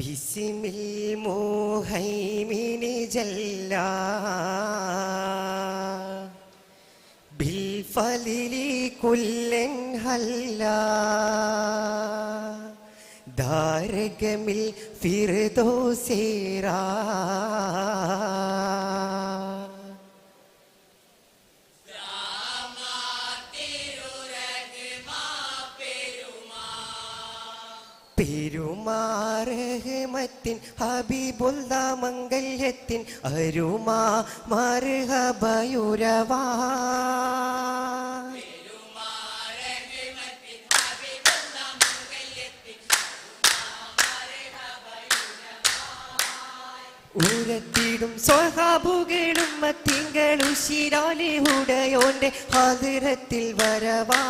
ബിസിമിൽ മോഹൈമിനി ജല്ല. ബിൽഫലിലി കുല്ലൻ ഹല്ല. ദാരകമിൽ ഫിർദോസേരാ പെരുമാറഹമത്തിൻ ഹബീബുല്ല മംഗല്യത്തിൻ അരുമാ മർഹബയുരവാ. ഉരത്തിടും സ്വഹാബുകളും മത്തിങ്കളും ശിരാലി ഉടയോന്റെ ഹാതിരത്തിൽ വരവാ.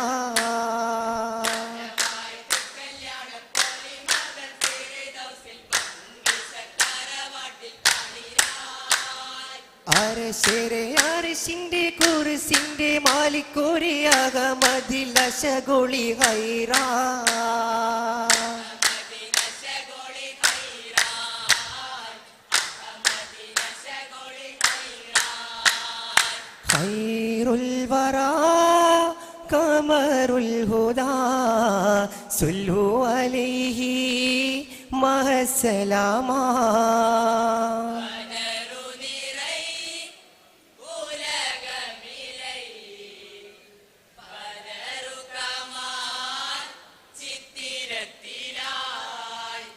അരശരെ അരശിന്റെ കുറിസിന്റെ മാലിക്കോരിയാക മതിലശകൊളി ഹൈറാ. ഖൈറുൽ വറാ കമറുൽ ഹുദാ. സുല്ലു അലൈഹി മഹസലാമാ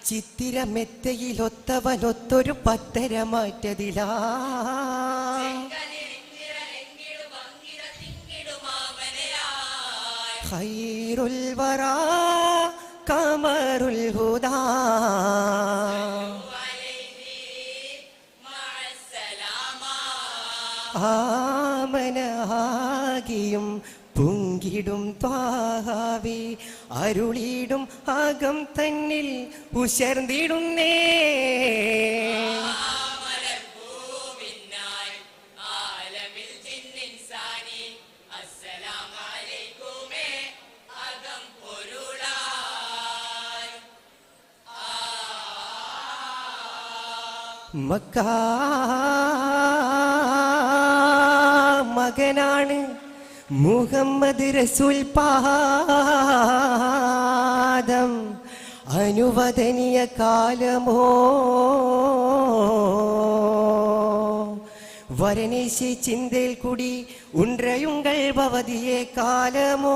ചിത്തിരമെത്തയിലൊത്തവനൊത്തൊരു പത്തര മാറ്റതിലാ. വറാ കമറുൽ ഹുദാ ആമനാകിയും പൊങ്കിടും ത്വാവി അരുളിടും ആകം തന്നിൽ ഉശർന്നിടുന്നേ. മക്ക മകനാണ് മുഹമ്മദ് റസൂൽ പാദം അനുവദനീയ കാലമോ വരനേശി ചിന്തയിൽ കൂടി ഉണ്ട്രയുങ്കൾ ഭവതിയെ കാലമോ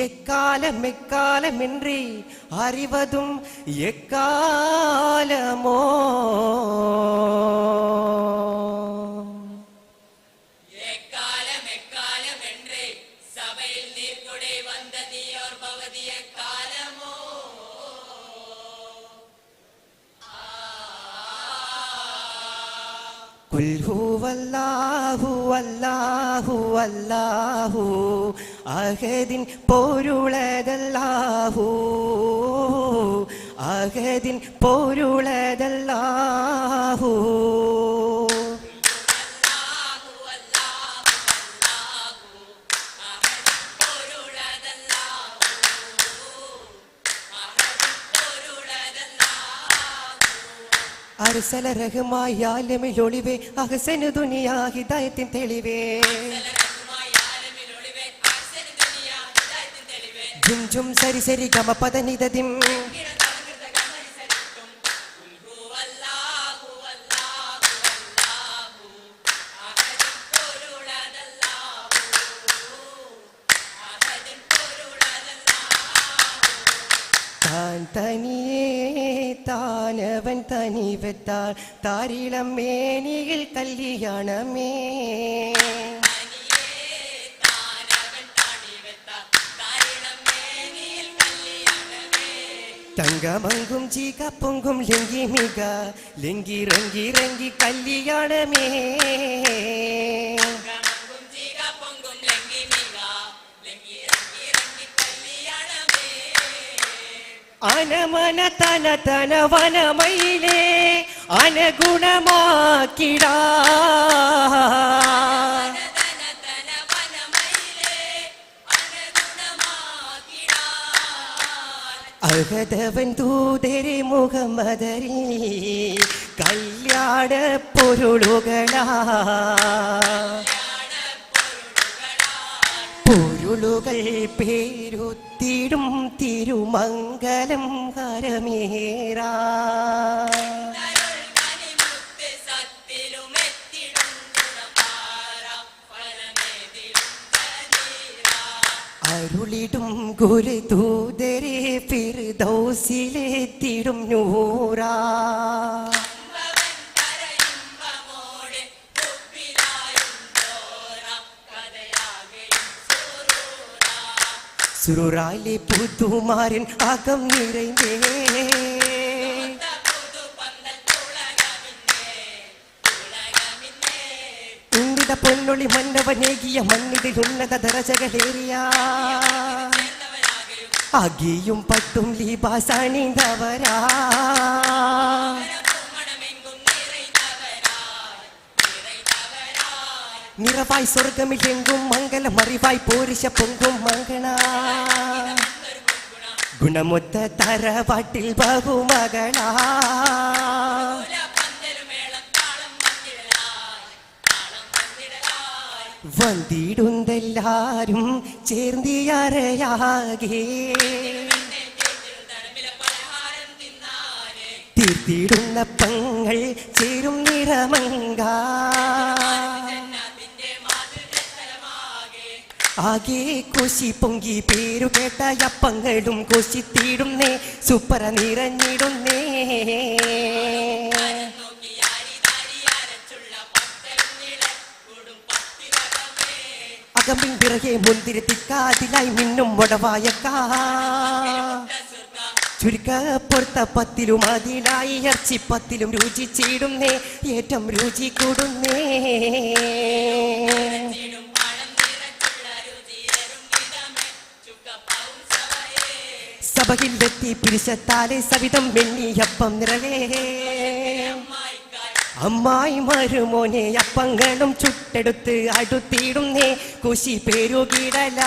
எக்காலம் எக்காலமின்றி அறிவதும் எக்காலமோ எக்காலம் അഹദിൻ പോരുളതല്ലാഹു. അഹദിൻ പൊരുളതല്ലാഹു. അർസല റഹ്മായ ആലമിൽ ഒളിവേ അഹസനു ദുനിയ ഹിദായത്തിൻ തെളിവേ ജും ജും സരി സരി ഗമ പദ നിതതിം തനിയേ தான் அவன் தனிவத்தாள் தாரிளம் மேனியில் கல்யாணமே தங்கமங்கும் சீகா பொங்கும் லிங்கி மிகா லிங்கி ரங்கி ரங்கி கல்யாணமே. അനമന തന തന വനമയിലേ അനഗുണമാക്കിടാ. അഹദവൻ ദൂതരി മുഖമദരി കല്യാണ പൊരുളുകളാ. പൊരുളുകൾ പേരുത്തിടും തിരുമംഗലം ഹരമേറാ. അരുളിടും ഗുരുദൂതരെ ഫിർദൗസിലെത്തിടും നൂറാ. സുറുറാലി പുതുമാരൻ അകം തുളകമിന്നേ ഉണ്ടിത പൊന്നൊളി മന്നവനേകിയ മണ്ണിതിൽ ഉന്നത ദരജകളേറിയ. അകിയും പട്ടും ലിബാസണിന്തവരാ നിറവായി സ്വർഗമിലെങ്കും മംഗലം അറിവായി പോരിശ പൊങ്കും മംഗള. ഗുണമൊത്ത തറവാട്ടിൽ ബഹുമകള. വന്തിടുന്തെല്ലാരും ചേർന്നിയറയാകെ തീർത്തിടുന്ന പങ്ങൾ ചേരും നിറമങ്ക ആകെ കൊശി പൊങ്കി പേരു കേട്ട അപ്പങ്ങളും കൊശി തീടുന്നേ സൂപ്പറ നിറഞ്ഞിടുന്നേ. അകമ്പിൻ പിറകെ മുന്തിരിത്തിക്കാതിലായി മിന്നും വടവായക്കാ ചുരുക്കപ്പുറത്ത ചുരുക്ക പൊറുത്ത പത്തിലും അതിലായി ഇറച്ചി പത്തിലും രുചിച്ചിടുന്നേ ഏറ്റം രുചി കൂടുന്നേ. സഭയിൽ വെത്തി പിരിശത്താലെ സവിതം വെണ്ണിയപ്പം നിറവേ. അമ്മായി മരുമോനെ അപ്പങ്ങളും ചുട്ടെടുത്ത് അടുത്തിടുന്നേ കുശി പേരുകിടല.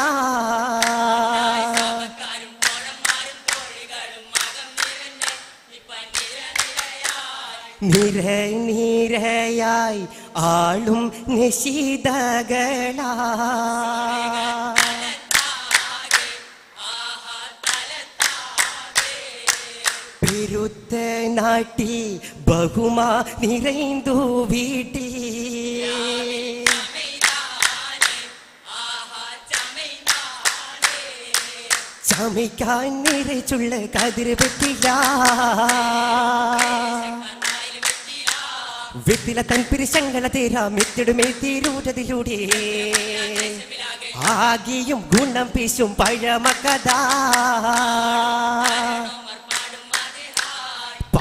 നിര നിരയായി ആളും നിശിതകളാ. പെരുത്ത നാട്ടിൽ ബഹുമാ നിറൈന്തു വീട്ടിൽ ചമിക്കാൻ നിറച്ചുള്ള കതിർ വെറ്റില വെത്തില തൻ പിരിശങ്ങള തേരാ എത്തിടുമേ തീരൂരതിലൂടെ ആകിയും ഗുണം പീശും പഴമക്കഥ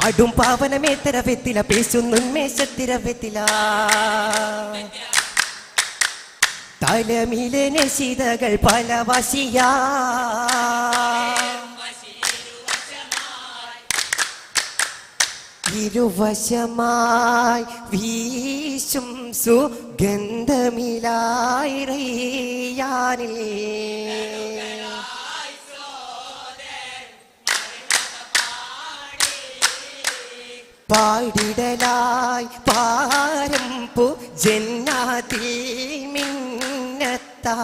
പാടും പാവനമേ തരവെത്തില പേശുന്നു മേശത്തിരവെത്തില. വെത്തില തലമിലെ നശിതകൾ പല വശിയാ. ഇരുവശമായി വീശും സുഗന്ധമിലായി പാടിടലായി പാരം പു ജന്നാത്തിൽ മിന്നത്താ.